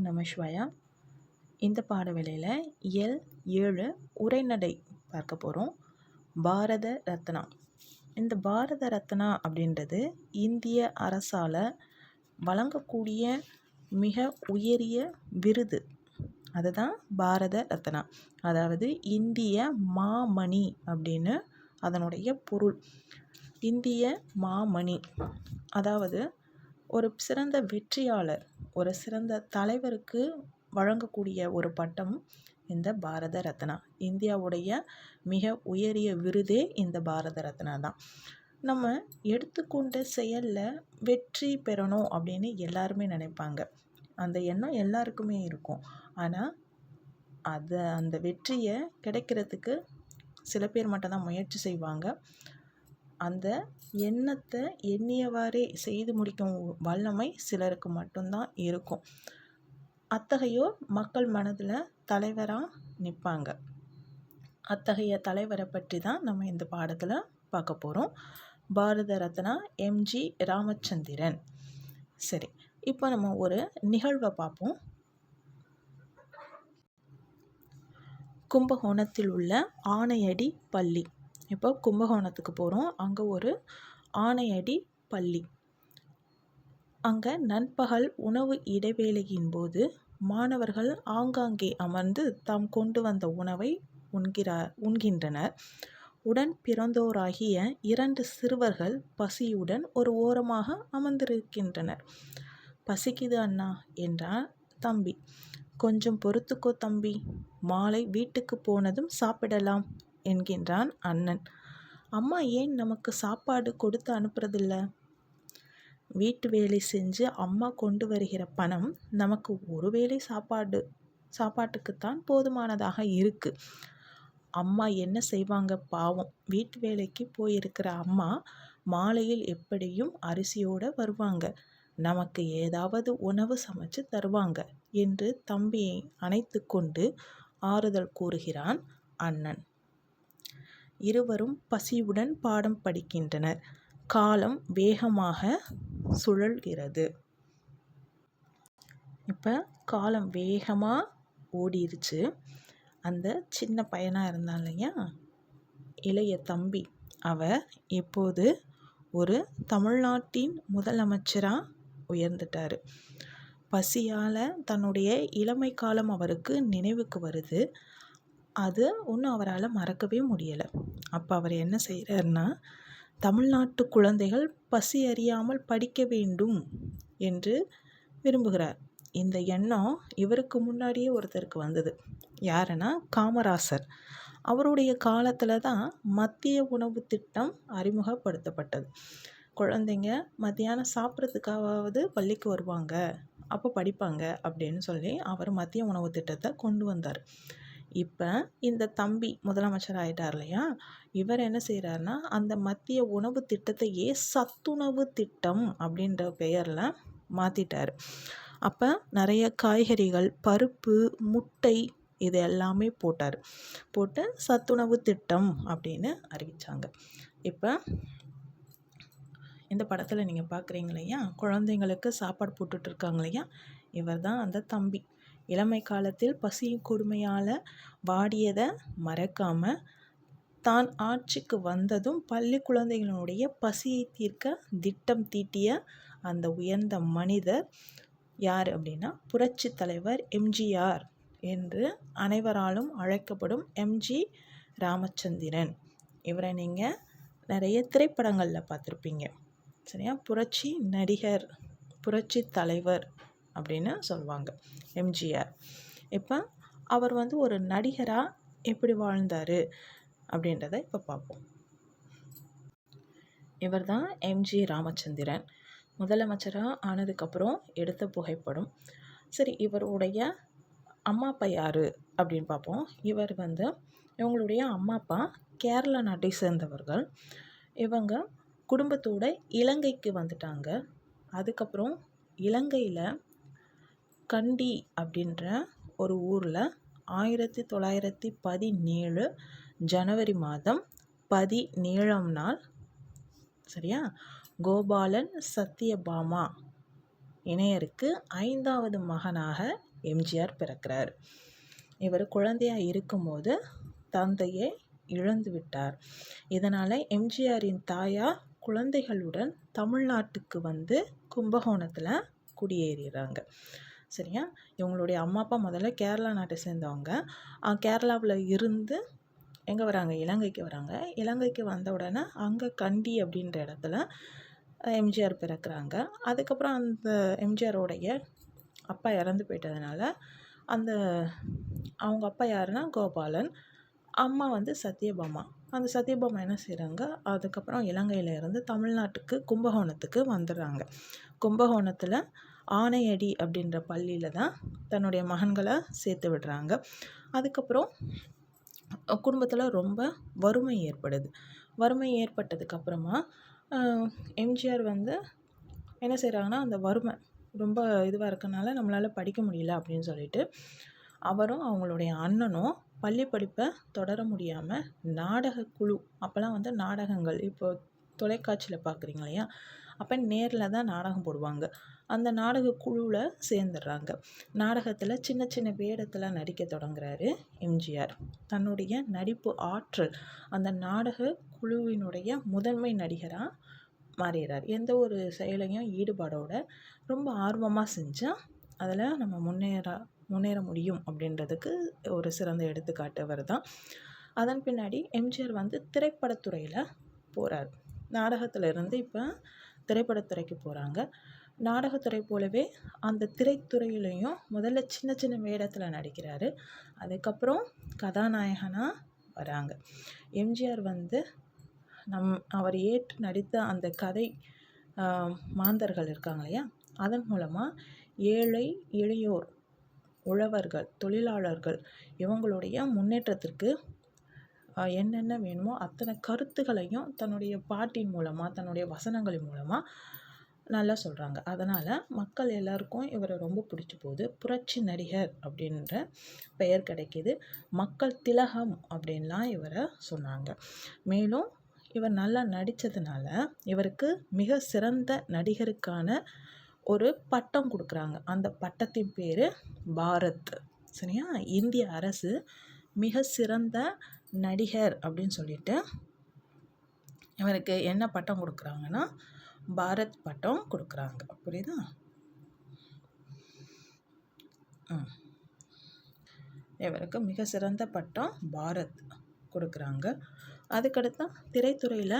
நம இந்த பாடவேளையில் எல் ஏழு உரைநடை பார்க்க போகிறோம் பாரத ரத்னா. இந்த பாரத ரத்னா அப்படின்றது இந்திய அரசால் வழங்கக்கூடிய மிக உயரிய விருது. அதுதான் பாரத ரத்னா. அதாவது இந்திய மாமணி அப்படின்னு அதனுடைய பொருள். இந்திய மாமணி. அதாவது ஒரு சிறந்த வெற்றியாளர். ஒரு சிறந்த தலைவருக்கு வழங்கக்கூடிய ஒரு பட்டம் இந்த பாரத ரத்னா. இந்தியாவுடைய மிக உயரிய விருதே இந்த பாரத ரத்னா தான். நம்ம எடுத்துக்கொண்ட செயலில் வெற்றி பெறணும் அப்படின்னு எல்லாருமே நினைப்பாங்க. அந்த எண்ணம் எல்லாருக்குமே இருக்கும். ஆனால் அதை அந்த வெற்றியை கிடைக்கிறதுக்கு சில பேர் மட்டும்தான் முயற்சி செய்வாங்க. அந்த எண்ணத்தை எண்ணியவாறே செய்து முடிக்கும் வல்லமை சிலருக்கு மட்டும்தான் இருக்கும். அத்தகையோர் மக்கள் மனதில் தலைவராக நிற்பாங்க. அத்தகைய தலைவரை பற்றி தான் நம்ம இந்த பாடத்தில் பார்க்க போகிறோம் பாரத ரத்னா எம்ஜி ராமச்சந்திரன். சரி இப்போ நம்ம ஒரு நிகழ்வை பார்ப்போம். கும்பகோணத்தில் உள்ள ஆணையடி பள்ளி. இப்போ கும்பகோணத்துக்கு போகிறோம் அங்கே ஒரு ஆணையடி பள்ளி. அங்கே நண்பகல் உணவு இடைவேளையின் போது மாணவர்கள் ஆங்காங்கே அமர்ந்து தாம் கொண்டு வந்த உணவை உண்கிறார் உண்கின்றனர். உடன் பிறந்தோராகிய இரண்டு சிறுவர்கள் பசியுடன் ஒரு ஓரமாக அமர்ந்திருக்கின்றனர். பசிக்குது அண்ணா என்றார் தம்பி. கொஞ்சம் பொறுத்துக்கோ தம்பி. மாலை வீட்டுக்கு போனதும் சாப்பிடலாம் என்கின்றான் அண்ணன். அம்மா ஏன் நமக்கு சாப்பாடு கொடுத்து அனுப்புறதில்ல? வீட்டு வேலை செஞ்சு அம்மா கொண்டு வருகிற பணம் நமக்கு ஒரு வேளை சாப்பாடு சாப்பாட்டுக்குத்தான் போதுமானதாக இருக்குது அம்மா என்ன செய்வாங்க பாவம். வீட்டு வேலைக்கு போயிருக்கிற அம்மா மாலையில் எப்படியும் அரிசியோடு வருவாங்க. நமக்கு ஏதாவது உணவு சமைச்சு தருவாங்க என்று தம்பியை அணைத்து கொண்டு ஆறுதல் கூறுகிறான் அண்ணன். இருவரும் பசியுடன் பாடம் படிக்கின்றனர். காலம் வேகமாக சுழல்கிறது. இப்போ காலம் வேகமாக ஓடிருச்சு. அந்த சின்ன பையனாக இருந்தான் இல்லையா? இளைய தம்பி. அவ இப்போது ஒரு தமிழ்நாட்டின் முதலமைச்சராக உயர்ந்துட்டார். பசியால் தன்னுடைய இளமை காலம் அவருக்கு நினைவுக்கு வருது. அது ஒன்றும் அவரால் மறக்கவே முடியலை. அப்போ அவர் என்ன செய்கிறாருன்னா தமிழ்நாட்டு குழந்தைகள் பசி அறியாமல் படிக்க வேண்டும் என்று விரும்புகிறார். இந்த எண்ணம் இவருக்கு முன்னாடியே ஒருத்தருக்கு வந்தது. யாருன்னா காமராசர். அவருடைய காலத்தில் தான் மத்திய உணவு திட்டம் அறிமுகப்படுத்தப்பட்டது. குழந்தைங்க மத்தியானம் சாப்பிட்றதுக்காவது பள்ளிக்கு வருவாங்க அப்போ படிப்பாங்க அப்படின்னு சொல்லி அவர் மத்திய உணவு திட்டத்தை கொண்டு வந்தார். இப்போ இந்த தம்பி முதலமைச்சர் ஆகிட்டார் இல்லையா? இவர் என்ன செய்கிறாருன்னா அந்த மத்திய உணவு திட்டத்தையே சத்துணவு திட்டம் அப்படின்ற பெயரில் மாற்றிட்டார் அப்போ நிறைய காய்கறிகள் பருப்பு முட்டை இது எல்லாமே போட்டார். போட்டு சத்துணவு திட்டம் அப்படின்னு அறிவித்தாங்க இப்போ இந்த படத்தில் நீங்கள் பார்க்குறீங்க இல்லையா? குழந்தைங்களுக்கு சாப்பாடு போட்டுட்ருக்காங்க இல்லையா? இவர் தான் அந்த தம்பி. இளமை காலத்தில் பசியின் கொடுமையால் வாடியதை மறக்காமல் தான் ஆட்சிக்கு வந்ததும் பள்ளி குழந்தைகளுடைய பசியை தீர்க்க திட்டம் தீட்டிய அந்த உயர்ந்த மனிதர் யார் அப்படின்னா புரட்சி தலைவர் எம்ஜிஆர் என்று அனைவராலும் அழைக்கப்படும் எம்ஜி ராமச்சந்திரன். இவரை நீங்கள் நிறைய திரைப்படங்களில் பார்த்துருப்பீங்க. சரியா? புரட்சி நடிகர் புரட்சி தலைவர் அப்படின்னு சொல்லுவாங்க. எம்ஜிஆர். இப்போ அவர் வந்து ஒரு நடிகராக எப்படி வாழ்ந்தார் அப்படின்றத இப்போ பார்ப்போம் இவர் தான் எம்ஜி ராமச்சந்திரன். முதலமைச்சராக ஆனதுக்கப்புறம் எடுத்த புகைப்படம். சரி இவருடைய அம்மா அப்பா யார் அப்படின்னு பார்ப்போம் இவர் வந்து இவங்களுடைய அம்மா அப்பா கேரளா நாட்டை சேர்ந்தவர்கள். இவங்க குடும்பத்தோட இலங்கைக்கு வந்துட்டாங்க. அதுக்கப்புறம் இலங்கையில் கண்டி அப்படின்ற ஒரு ஊரில் ஆயிரத்தி தொள்ளாயிரத்தி பதினேழு ஜனவரி மாதம் பதினேழாம் நாள். சரியா? கோபாலன் சத்யபாமா இணையருக்கு ஐந்தாவது மகனாக எம்ஜிஆர் பிறக்கிறார். இவர் குழந்தையாக இருக்கும்போது தந்தையை இழந்து விட்டார். இதனால் எம்ஜிஆரின் தாயார் குழந்தைகளுடன் தமிழ்நாட்டுக்கு வந்து கும்பகோணத்தில் குடியேறிடுறாங்க சரியா? இவங்களுடைய அம்மா அப்பா முதல்ல கேரளா நாட்டை சேர்ந்தவங்க. கேரளாவில் இருந்து எங்கே வராங்க? இலங்கைக்கு வராங்க. இலங்கைக்கு வந்த உடனே அங்கே கண்டி அப்படின்ற இடத்துல எம்ஜிஆர் பிறக்கிறாங்க. அதுக்கப்புறம் அந்த எம்ஜிஆரோடைய அப்பா இறந்து போயிட்டதுனால அந்த அவங்க அப்பா யாருன்னா? கோபாலன். அம்மா வந்து சத்யபாமா. அந்த சத்யபாமா என்ன செய்கிறாங்க அதுக்கப்புறம் இலங்கையில் இருந்து தமிழ்நாட்டுக்கு கும்பகோணத்துக்கு வந்துடுறாங்க. கும்பகோணத்தில் ஆனையடி அப்படின்ற பள்ளியில் தான் தன்னுடைய மகன்களை சேர்த்து விடுறாங்க. அதுக்கப்புறம் குடும்பத்தில் ரொம்ப வறுமை ஏற்படுது. வறுமை ஏற்பட்டதுக்கப்புறமா எம்ஜிஆர் வந்து என்ன செய்கிறாங்கன்னா அந்த வறுமை ரொம்ப இதுவாக இருக்கனால நம்மளால் படிக்க முடியல அப்படின்னு சொல்லிட்டு அவரும் அவங்களுடைய அண்ணனும் பள்ளி படிப்பை தொடர முடியாமல் நாடக குழு அப்போல்லாம் வந்து நாடகங்கள் இப்போ தொலைக்காட்சியில் பார்க்குறீங்க இல்லையா? அப்போ நேரில் தான் நாடகம் போடுவாங்க. அந்த நாடக குழுவில் சேர்ந்துடுறாங்க. நாடகத்தில் சின்ன சின்ன வேடத்தில் நடிக்க தொடங்குறாரு எம்ஜிஆர். தன்னுடைய நடிப்பு ஆற்றல் அந்த நாடக குழுவினுடைய முதன்மை நடிகராக மாறிடுறார். எந்த ஒரு செயலையும் ஈடுபாடோட ரொம்ப ஆர்வமாக செஞ்சால் அதில் நம்ம முன்னேற முன்னேற முடியும் அப்படின்றதுக்கு ஒரு சிறந்த எடுத்துக்காட்டு தான். அதன் பின்னாடி எம்ஜிஆர் வந்து திரைப்படத்துறையில் போகிறார் நாடகத்தில் இருந்து இப்போ திரைப்படத்துறைக்கு போகிறாங்க நாடகத்துறை போலவே அந்த திரைத்துறையிலையும் முதல்ல சின்ன சின்ன வேடத்தில் நடிக்கிறாரு. அதுக்கப்புறம் கதாநாயகனாக வராங்க. எம்ஜிஆர் வந்து நம் அவர் ஏற்று நடித்த அந்த கதை மாந்தர்கள் இருக்காங்க இல்லையா? அதன் மூலமாக ஏழை எளியோர் உழவர்கள் தொழிலாளர்கள் இவங்களுடைய முன்னேற்றத்திற்கு என்னென்ன வேணுமோ அத்தனை கருத்துக்களையும் தன்னுடைய பாட்டின் மூலமாக தன்னுடைய வசனங்களின் மூலமாக நல்லா சொல்கிறாங்க அதனால் மக்கள் எல்லாருக்கும் இவரை ரொம்ப பிடிச்சி போகுது. புரட்சி நடிகர் அப்படின்ற பெயர் கிடைக்கிது. மக்கள் திலகம் அப்படின்லாம் இவரை சொன்னாங்க. மேலும் இவர் நல்லா நடித்ததுனால இவருக்கு மிக சிறந்த நடிகருக்கான ஒரு பட்டம் கொடுக்குறாங்க. அந்த பட்டத்தின் பேர் பாரத். சரியா? இந்திய அரசு மிக சிறந்த நடிகர் அப்படின்னு சொல்லிட்டு இவருக்கு என்ன பட்டம் கொடுக்குறாங்கன்னா பாரத் பட்டம் கொடுக்குறாங்க. புரியுதா? இவருக்கு மிக சிறந்த பட்டம் பாரத் கொடுக்குறாங்க. அதுக்கடுத்து திரைத்துறையில்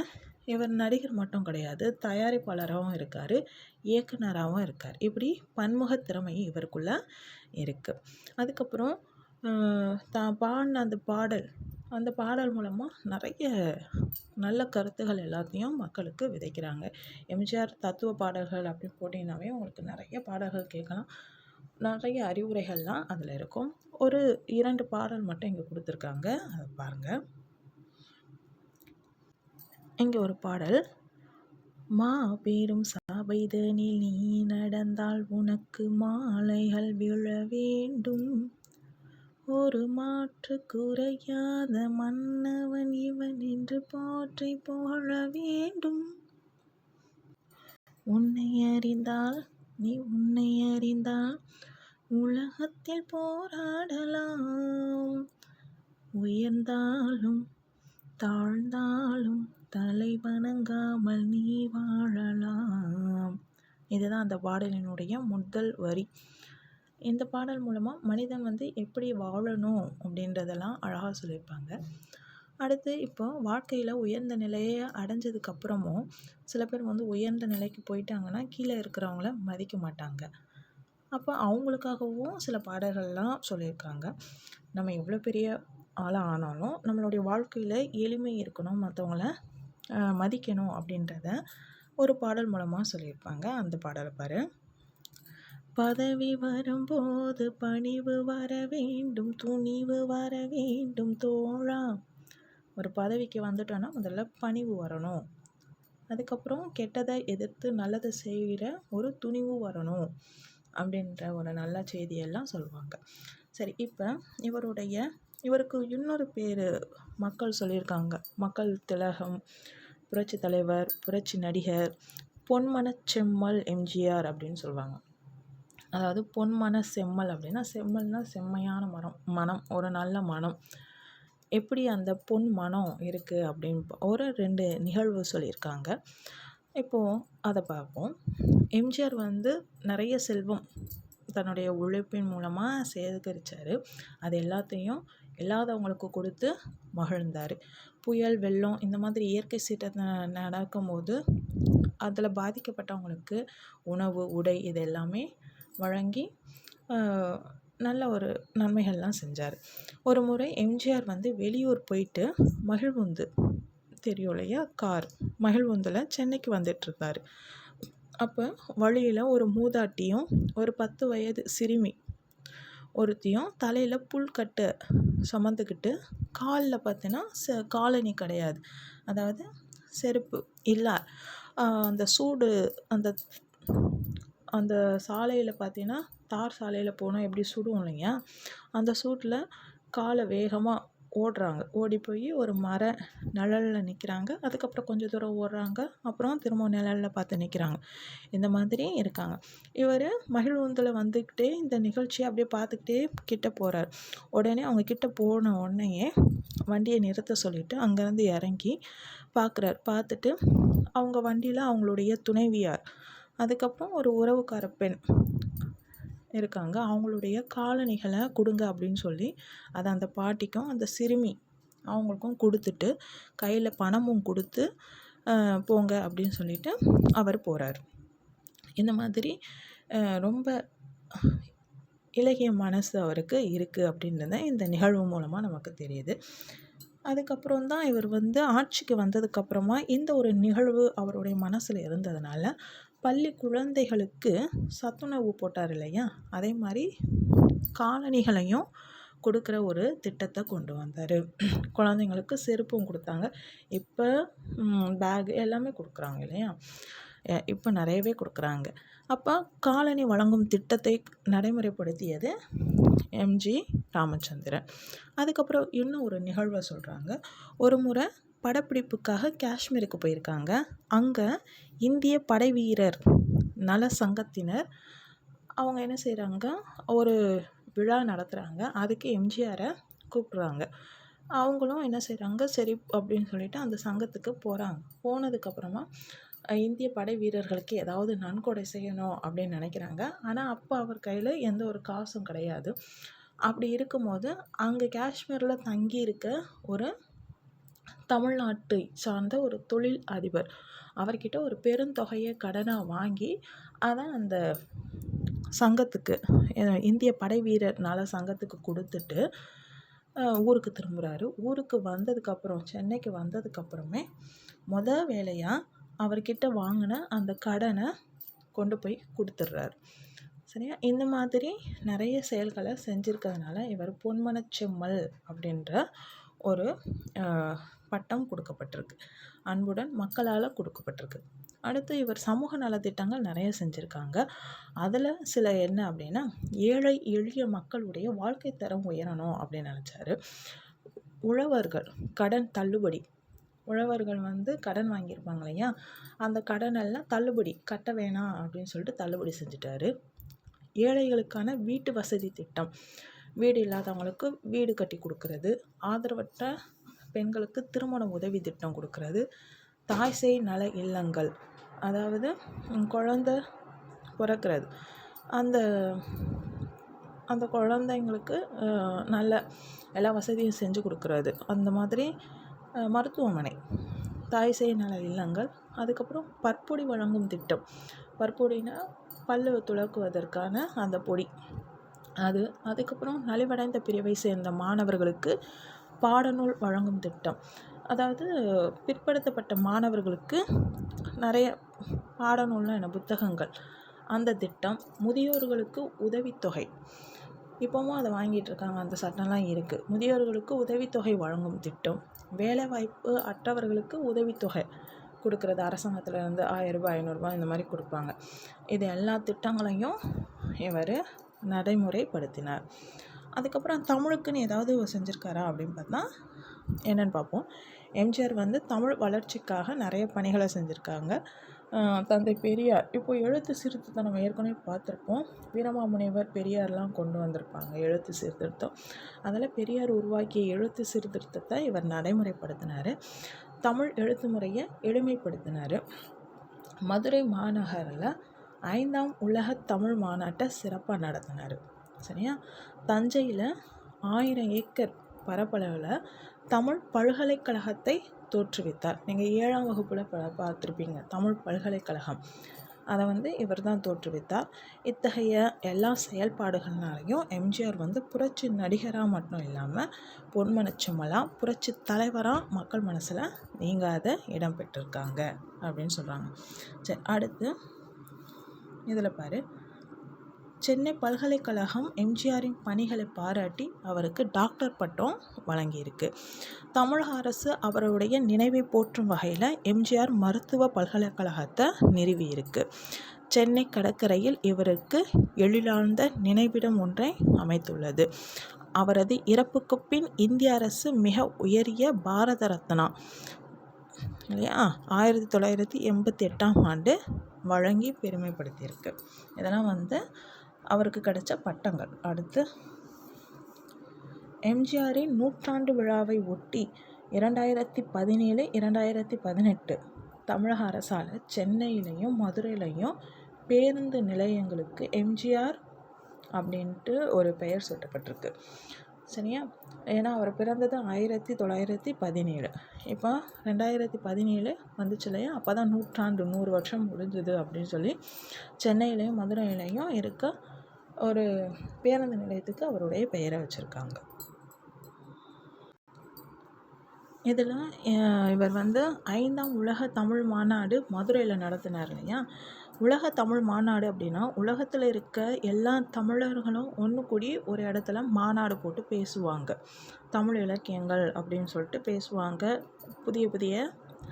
இவர் நடிகர் மட்டும் கிடையாது தயாரிப்பாளராகவும் இருக்கார் இயக்குனராகவும் இருக்கார். இப்படி பன்முக திறமை இவருக்குள்ளே இருக்குது அதுக்கப்புறம் தான் பாடின அந்த பாடல் அந்த பாடல் மூலமாக நிறைய நல்ல கருத்துகள் எல்லாத்தையும் மக்களுக்கு விதைக்கிறாங்க. எம்ஜிஆர் தத்துவ பாடல்கள் அப்படின்னு போட்டிங்கனாவே உங்களுக்கு நிறைய பாடல்கள் கேட்கலாம். நிறைய அறிவுரைகள்லாம் அதில் இருக்கும். ஒரு இரண்டு பாடல் மட்டும் இங்கே கொடுத்துருக்காங்க. அதை பாருங்கள் இங்கே ஒரு பாடல். மா பெரும் சபைதனில் நீ நடந்தால் உனக்கு மாலைகள் விழ வேண்டும். ஒரு மாற்று குறையாத மன்னவன் இவன் என்று போற்றி புகழ வேண்டும். உன்னை அறிந்தால் நீ உன்னை அறிந்தால் உலகத்தில் போராடலாம். உயர்ந்தாலும் தாழ்ந்தாலும் தலை வணங்காமல் நீ வாழலாம். இதுதான் அந்த பாடலினுடைய முதல் வரி. இந்த பாடல் மூலமாக மனிதன் வந்து எப்படி வாழணும் அப்படின்றதெல்லாம் அழகாக சொல்லியிருப்பாங்க. அடுத்து இப்போ வாழ்க்கையில் உயர்ந்த நிலையை அடைஞ்சதுக்கப்புறமும் சில பேர் வந்து உயர்ந்த நிலைக்கு போயிட்டாங்கன்னா கீழே இருக்கிறவங்கள மதிக்க மாட்டாங்க. அப்போ அவங்களுக்காகவும் சில பாடல்கள்லாம் சொல்லியிருக்காங்க. நம்ம எவ்வளோ பெரிய ஆளாக ஆனாலும் நம்மளுடைய வாழ்க்கையில் எளிமை இருக்கணும் மற்றவங்கள மதிக்கணும் அப்படின்றத ஒரு பாடல் மூலமாக சொல்லியிருப்பாங்க. அந்த பாடலை பாரு. பதவி வரும்போது பணிவு வர வேண்டும் துணிவு வர வேண்டும் தோழா. ஒரு பதவிக்கு வந்துட்டோன்னா முதல்ல பணிவு வரணும். அதுக்கப்புறம் கெட்டதை எதிர்த்து நல்லதை செய்கிற ஒரு துணிவு வரணும் அப்படின்ற ஒரு நல்ல செய்தியெல்லாம் சொல்லுவாங்க. சரி இப்போ இவருடைய இவருக்கு இன்னொரு பேர் மக்கள் சொல்லியிருக்காங்க. மக்கள் திலகம் புரட்சி தலைவர் புரட்சி நடிகர் பொன்மனச்செம்மல் எம்ஜிஆர் அப்படின்னு சொல்லுவாங்க. அதாவது பொன்மன செம்மல் அப்படின்னா செம்மல்னால் செம்மையான மரம் மனம் ஒரு நல்ல மனம். எப்படி அந்த பொன் மனம் இருக்குது அப்படின்னு ஒரு ரெண்டு நிகழ்வு சொல்லியிருக்காங்க. இப்போது அதை பார்ப்போம். எம்ஜிஆர் வந்து நிறைய செல்வம் தன்னுடைய உழைப்பின் மூலமாக சேகரித்தார் அது எல்லாத்தையும் இல்லாதவங்களுக்கு கொடுத்து மகிழ்ந்தார். புயல் வெள்ளம் இந்த மாதிரி இயற்கை சீற்றத்தை நடக்கும்போது அதில் பாதிக்கப்பட்டவங்களுக்கு உணவு உடை இது எல்லாமே வழங்கி நல்ல ஒரு நன்மைகள்லாம் செஞ்சார். ஒரு முறை எம்ஜிஆர் வந்து வெளியூர் போயிட்டு மகிழ்வுந்து தெரியும் இல்லையா? கார் மகிழ்வுந்தில் சென்னைக்கு வந்துட்டுருக்காரு அப்போ வழியில் ஒரு மூதாட்டியும் ஒரு பத்து வயது சிறுமி ஒருத்தியும் தலையில் புல்கட்டை சுமந்துக்கிட்டு காலில் பார்த்தீங்கன்னா ச காலனி கிடையாது. அதாவது செருப்பு இல்லை அந்த சூடு அந்த அந்த சாலையில் பார்த்தீங்கன்னா தார் சாலையில் போனால் எப்படி சுடும் இல்லையா? அந்த சூட்டில் காலை வேகமாக ஓடுறாங்க. ஓடி போய் ஒரு மர நிழலில் நிற்கிறாங்க அதுக்கப்புறம் கொஞ்சம் தூரம் ஓடுறாங்க. அப்புறம் திரும்ப நிழலில் பார்த்து நிற்கிறாங்க இந்த மாதிரி இருக்காங்க. இவர் மகிழ்வுந்தில் வந்துக்கிட்டே இந்த நிகழ்ச்சியை அப்படியே பார்த்துக்கிட்டே கிட்ட போகிறார் உடனே அவங்க கிட்ட போன உடனேயே வண்டியை நிறுத்த சொல்லிட்டு அங்கேருந்து இறங்கி பார்க்குறார். பார்த்துட்டு அவங்க வண்டியில் அவங்களுடைய துணைவியார். அதுக்கப்புறம் ஒரு உறவுக்கார பெண் இருக்காங்க. அவங்களுடைய காலணிகளை கொடுங்க அப்படின்னு சொல்லி அதை அந்த பாட்டிக்கும் அந்த சிறுமி அவங்களுக்கும் கொடுத்துட்டு கையில் பணமும் கொடுத்து போங்க அப்படின்னு சொல்லிட்டு அவர் போகிறார் இந்த மாதிரி ரொம்ப இலகிய மனசு அவருக்கு இருக்குது அப்படின்றத இந்த நிகழ்வு மூலமாக நமக்கு தெரியுது. அதுக்கப்புறம் தான் இவர் வந்து ஆட்சிக்கு வந்ததுக்கப்புறமா இந்த ஒரு நிகழ்வு அவருடைய மனசில் இருந்ததுனால பள்ளி குழந்தைகளுக்கு சத்துணவு போட்டார் இல்லையா? அதே மாதிரி காலணிகளையும் கொடுக்குற ஒரு திட்டத்தை கொண்டு வந்தார். குழந்தைங்களுக்கு செருப்பும் கொடுத்தாங்க. இப்போ பேக் எல்லாமே கொடுக்குறாங்க இல்லையா? இப்போ நிறையவே கொடுக்குறாங்க. அப்போ காலனி வழங்கும் திட்டத்தை நடைமுறைப்படுத்தியது எம்ஜி ராமச்சந்திரன். அதுக்கப்புறம் இன்னும் ஒரு நிகழ்வை சொல்கிறாங்க ஒரு முறை படப்பிடிப்புக்காக காஷ்மீருக்கு போயிருக்காங்க. அங்கே இந்திய படை வீரர் நல சங்கத்தினர் அவங்க என்ன செய்கிறாங்க ஒரு விழா நடத்துகிறாங்க அதுக்கு எம்ஜிஆரை கூப்பிட்றாங்க. அவங்களும் என்ன செய்கிறாங்க சரி அப்படின்னு சொல்லிட்டு அந்த சங்கத்துக்கு போகிறாங்க போனதுக்கப்புறமா இந்திய படை வீரர்களுக்கு ஏதாவது நன்கொடை செய்யணும் அப்படின்னு நினைக்கிறாங்க. ஆனால் அப்போ அவர் கையில் எந்த ஒரு காசும் கிடையாது. அப்படி இருக்கும்போது அங்கே காஷ்மீரில் தங்கி இருக்க ஒரு தமிழ்நாட்டை சார்ந்த ஒரு தொழில் அதிபர். அவர்கிட்ட ஒரு பெருந்தொகையை கடனாக வாங்கி அதை அந்த சங்கத்துக்கு இந்திய படை வீரர் நல சங்கத்துக்கு கொடுத்துட்டு ஊருக்கு திரும்புகிறாரு ஊருக்கு வந்ததுக்கப்புறம் சென்னைக்கு வந்ததுக்கப்புறமே முத வேலையாக அவர்கிட்ட வாங்கின அந்த கடனை கொண்டு போய் கொடுத்துட்றாரு. சரியா? இந்த மாதிரி நிறைய செயல்களை செஞ்சுருக்கிறதுனால இவர் பொன்மனச்செம்மல் அப்படின்ற ஒரு பட்டம் கொடுக்கப்பட்டிருக்கு. அன்புடன் மக்களால் கொடுக்கப்பட்டிருக்கு. அடுத்து இவர் சமூக நலத்திட்டங்கள் நிறைய செஞ்சுருக்காங்க. அதில் சில என்ன அப்படின்னா ஏழை எளிய மக்களுடைய வாழ்க்கை தரம் உயரணும் அப்படின்னு நினச்சாரு. உழவர்கள் கடன் தள்ளுபடி. உழவர்கள் வந்து கடன் வாங்கியிருப்பாங்க இல்லையா? அந்த கடனெல்லாம் தள்ளுபடி கட்ட வேணாம் அப்படின்னு சொல்லிட்டு தள்ளுபடி செஞ்சுட்டாரு. ஏழைகளுக்கான வீட்டு வசதி திட்டம். வீடு இல்லாதவங்களுக்கு வீடு கட்டி கொடுக்கறது. ஆதரவற்ற பெண்களுக்கு திருமண உதவி திட்டம் கொடுக்கறது. தாய் சேய் நல இல்லங்கள். அதாவது குழந்த பிறக்கிறது. அந்த அந்த குழந்தைங்களுக்கு நல்ல எல்லா வசதியும் செஞ்சு கொடுக்கறது. அந்த மாதிரி மருத்துவமனை. தாய் சேய் நல இல்லங்கள். அதுக்கப்புறம் பற்பொடி வழங்கும் திட்டம். பற்பொடினா பல்லு துலக்குவதற்கான அந்த பொடி. அது அதுக்கப்புறம் நலிவடைந்த பிரிவை சேர்ந்த மாணவர்களுக்கு பாடநூல் வழங்கும் திட்டம். அதாவது பிற்படுத்தப்பட்ட மாணவர்களுக்கு நிறைய பாடநூல்னா என்ன? புத்தகங்கள். அந்த திட்டம் முதியோர்களுக்கு உதவித்தொகை. இப்போவும் அதை வாங்கிட்டு இருக்காங்க. அந்த சட்டம்லாம் இருக்குது முதியோர்களுக்கு உதவித்தொகை வழங்கும் திட்டம். வேலைவாய்ப்பு அற்றவர்களுக்கு உதவித்தொகை கொடுக்குறது. அரசாங்கத்தில் இருந்து ஆயிரரூபா ஐநூறுரூபா இந்த மாதிரி கொடுப்பாங்க. இது எல்லா திட்டங்களையும் இவர் நடைமுறைப்படுத்தினார். அதுக்கப்புறம் தமிழுக்குன்னு ஏதாவது செஞ்சுருக்காரா அப்படின்னு பார்த்தா என்னென்னு பார்ப்போம். எம்ஜிஆர் வந்து தமிழ் வளர்ச்சிக்காக நிறைய பணிகளை செஞ்சுருக்காங்க. தந்தை பெரியார். இப்போ எழுத்து சீர்திருத்தம் நம்ம ஏற்கனவே பார்த்துருப்போம். வீரமாமுனிவர் பெரியார்லாம் கொண்டு வந்திருப்பாங்க எழுத்து சீர்திருத்தம். அதில் பெரியார் உருவாக்கிய எழுத்து சீர்திருத்தத்தை இவர் நடைமுறைப்படுத்தினார். தமிழ் எழுத்து முறையை எளிமைப்படுத்தினார். மதுரை மாநகரில் ஐந்தாம் உலக தமிழ் மாநாட்டை சிறப்பாக நடத்தினார். சரியா? தஞ்சையில் ஆயிரம் ஏக்கர் பரப்பளவில் தமிழ் பல்கலைக்கழகத்தை தோற்றுவித்தார். நீங்கள் ஏழாம் வகுப்பில் ப பார்த்துருப்பீங்க தமிழ் பல்கலைக்கழகம். அதை வந்து இவர் தான் தோற்றுவித்தார். இத்தகைய எல்லா செயல்பாடுகள்னாலையும் எம்ஜிஆர் வந்து புரட்சி நடிகராக மட்டும் இல்லாமல் பொன்மனச்செம்மலா புரட்சி தலைவராக மக்கள் மனசில் நீங்காத இடம் பெற்றிருக்காங்க அப்படின்னு சொல்கிறாங்க சரி அடுத்து இதில் பாரு. சென்னை பல்கலைக்கழகம் எம்ஜிஆரின் பணிகளை பாராட்டி அவருக்கு டாக்டர் பட்டம் வழங்கியிருக்கு. தமிழக அரசு அவருடைய நினைவை போற்றும் வகையில் எம்ஜிஆர் மருத்துவ பல்கலைக்கழகத்தை நிறுவியிருக்கு. சென்னை கடற்கரையில் இவருக்கு எழிலார்ந்த நினைவிடம் ஒன்றை அமைத்துள்ளது. அவரது இறப்புக்கு பின் இந்திய அரசு மிக உயரிய பாரத ரத்னா இல்லையா? ஆயிரத்தி தொள்ளாயிரத்தி எண்பத்தி எட்டாம் ஆண்டு வழங்கி பெருமைப்படுத்தியிருக்கு. இதெல்லாம் வந்து அவருக்கு கிடைச்ச பட்டங்கள். அடுத்து எம்ஜிஆரின் நூற்றாண்டு விழாவை ஒட்டி இரண்டாயிரத்தி பதினேழு இரண்டாயிரத்தி பதினெட்டு தமிழக அரசால் சென்னையிலையும் மதுரையிலையும் பேருந்து நிலையங்களுக்கு எம்ஜிஆர் அப்படின்ட்டு ஒரு பெயர் சூட்டப்பட்டிருக்கு. சரியா? ஏன்னா அவர் பிறந்தது ஆயிரத்தி தொள்ளாயிரத்தி பதினேழு. இப்போ ரெண்டாயிரத்தி பதினேழு வந்துச்சு இல்லையா? அப்போ தான் நூற்றாண்டு நூறு வருஷம் முடிஞ்சது அப்படின்னு சொல்லி சென்னையிலையும் மதுரையிலையும் இருக்க ஒரு பேருந்து நிலையத்துக்கு அவருடைய பெயரை வச்சுருக்காங்க. இதில் இவர் வந்து ஐந்தாம் உலக தமிழ் மாநாடு மதுரையில் நடத்தினார் இல்லையா? உலக தமிழ் மாநாடு அப்படின்னா உலகத்தில் இருக்க எல்லா தமிழர்களும் ஒன்று கூடி ஒரு இடத்துல மாநாடு போட்டு பேசுவாங்க. தமிழ் இலக்கியங்கள் அப்படின்னு சொல்லிட்டு பேசுவாங்க. புதிய புதிய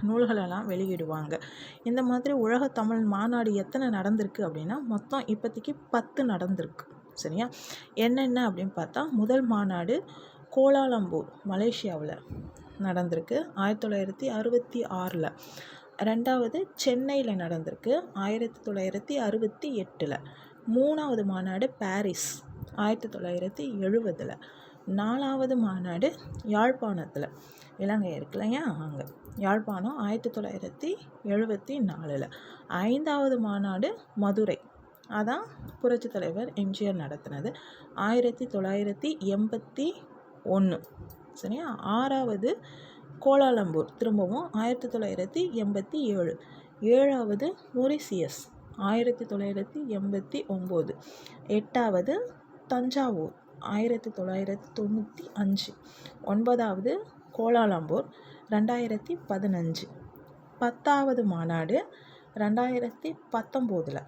நூல்களெல்லாம் வெளியிடுவாங்க. இந்த மாதிரி உலகத்தமிழ் மாநாடு எத்தனை நடந்திருக்கு அப்படின்னா மொத்தம் இப்போதைக்கு பத்து நடந்திருக்கு. சரியா? என்னென்ன அப்படின்னு பார்த்தா முதல் மாநாடு கோலாலம்பூர் மலேசியாவில் நடந்திருக்கு. ஆயிரத்தி தொள்ளாயிரத்தி அறுபத்தி ஆறில். ரெண்டாவது சென்னையில் நடந்திருக்கு. ஆயிரத்தி தொள்ளாயிரத்தி அறுபத்தி எட்டில். மூணாவது மாநாடு பாரிஸ் ஆயிரத்தி தொள்ளாயிரத்தி எழுபதில். நாலாவது மாநாடு யாழ்ப்பாணத்தில். இலங்கை இருக்குல்லையா அங்கே. யாழ்ப்பாணம் ஆயிரத்தி தொள்ளாயிரத்தி எழுபத்தி நாலில். ஐந்தாவது மாநாடு மதுரை. அதான் புரட்சித் தலைவர் எம்ஜிஆர் நடத்தினது. ஆயிரத்தி தொள்ளாயிரத்தி எண்பத்தி ஒன்று சரியா? ஆறாவது கோலாலம்பூர். திரும்பவும் ஆயிரத்தி தொள்ளாயிரத்தி எண்பத்தி ஏழு. ஏழாவது மொரிசியஸ். ஆயிரத்தி தொள்ளாயிரத்தி எண்பத்தி ஒம்பது. எட்டாவது தஞ்சாவூர். ஆயிரத்தி தொள்ளாயிரத்தி தொண்ணூற்றி அஞ்சு. ஒன்பதாவது கோலாலம்பூர். ரெண்டாயிரத்தி பதினஞ்சு. பத்தாவது மாநாடு ரெண்டாயிரத்தி பத்தொம்போதில்.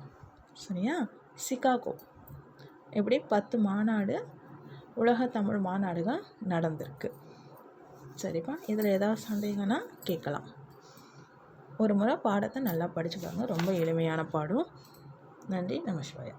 சரியா? சிகாகோ. இப்படி பத்து மாநாடு உலக தமிழ் மாநாடுகள் நடந்திருக்கு. சரிப்பா இதில் ஏதாவது சந்தேகம்னா கேட்கலாம். ஒரு முறை பாடத்தை நல்லா படிச்சு ரொம்ப எளிமையான பாடம். நன்றி நமசிவாயா